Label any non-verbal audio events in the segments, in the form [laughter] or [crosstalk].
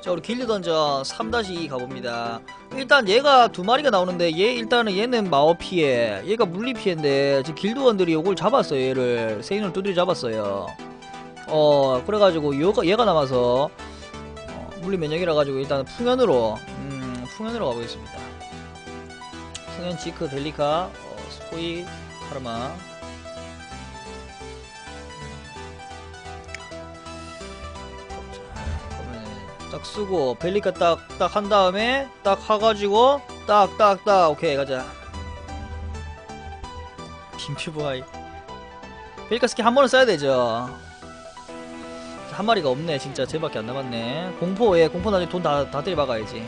자 우리 길드 던전 3-2 가봅니다. 일단 얘가 두 마리가 나오는데 얘 일단은 얘는 마어 피해 얘가 물리 피해인데 지금 길드원들이 요걸 잡았어요 얘를. 세인을 두드려 잡았어요. 어 그래가지고 얘가, 얘가 남아서 어, 물리 면역이라 가지고 일단 풍연으로 음 풍연으로 가보겠습니다. 풍연 지크 델리카 어, 스포이 카르마 딱 쓰고 벨리카 딱 딱 한 다음에 딱 하가지고 딱 딱 딱 오케이 가자. 빔퓨브하이. 벨리카 스킬 한 번은 써야 되죠. 한 마리가 없네 진짜. 쟤밖에 안 남았네. 공포 에 공포 나중에 돈다 다 때려박아야지.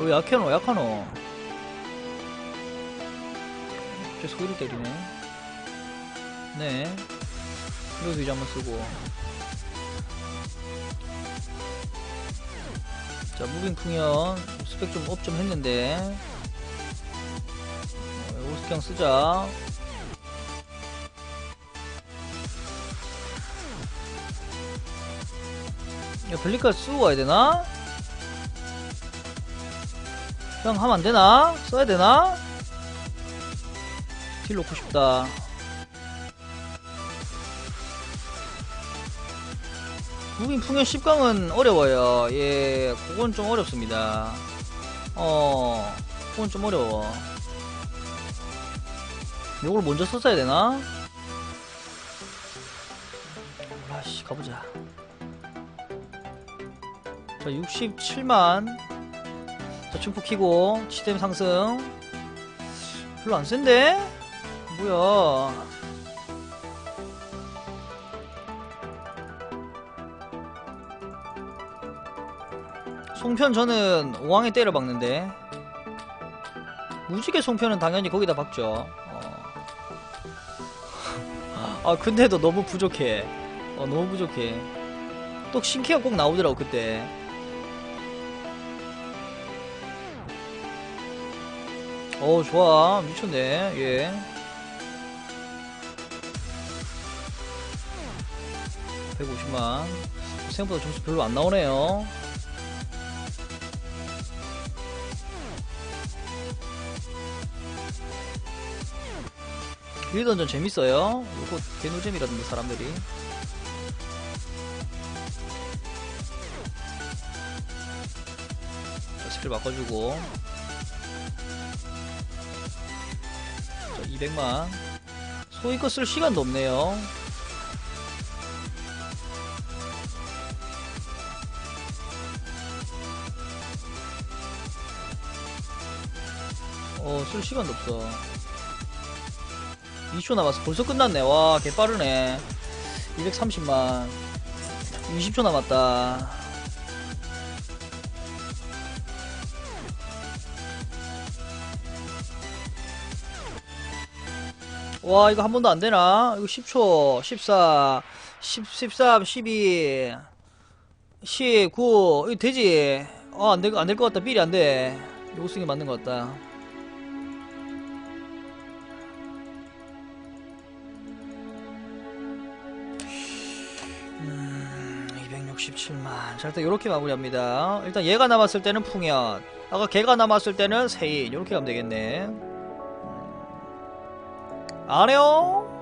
왜 약해노 약하노. 쟤 소리를 때리네. 네. 이거 위주 한번 쓰고 자 무빙 풍연 스펙 좀 업 좀 했는데 어, 오스경 쓰자 야 블리카 쓰고 가야 되나? 그냥 하면 안 되나? 써야 되나? 딜 놓고 싶다 무빙 풍연 10강은 어려워요. 예, 그건 좀 어렵습니다. 어, 그건 좀 어려워. 요걸 먼저 썼어야 되나? 아씨, 가보자. 자, 67만. 자, 춤프 키고, 시스템 상승. 별로 안 센데? 뭐야. 송편 저는 5항에 때려 박는데. 무지개 송편은 당연히 거기다 박죠. 어. [laughs] 아 근데도 너무 부족해. 어 너무 부족해. 또 신캐가 꼭 나오더라고 그때. 어 좋아. 미쳤네. 예. (150만) 생각보다 점수 별로 안 나오네요 길던전 재밌어요. 이거 개노잼이라던데 사람들이. 자, 스킬 바꿔주고. 자, 200만. 소위 거쓸 시간도 없네요. 어, 쓸 시간도 없어. 2초 남았어. 벌써 끝났네. 와, 개 빠르네. 230만. 20초 남았다. 와, 이거 한 번도 안 되나? 이거 10초, 14, 10, 13, 12, 19. 이거 되지? 어, 안 될, 안될 것 같다. 삘이 안 돼. 요거 쓰는 게 맞는 것 같다. 267만. 자, 일단 이렇게 마무리합니다. 일단 얘가 남았을 때는 풍연. 아까 걔가 남았을 때는 세인. 이렇게 가면 되겠네. 음. 안 해요?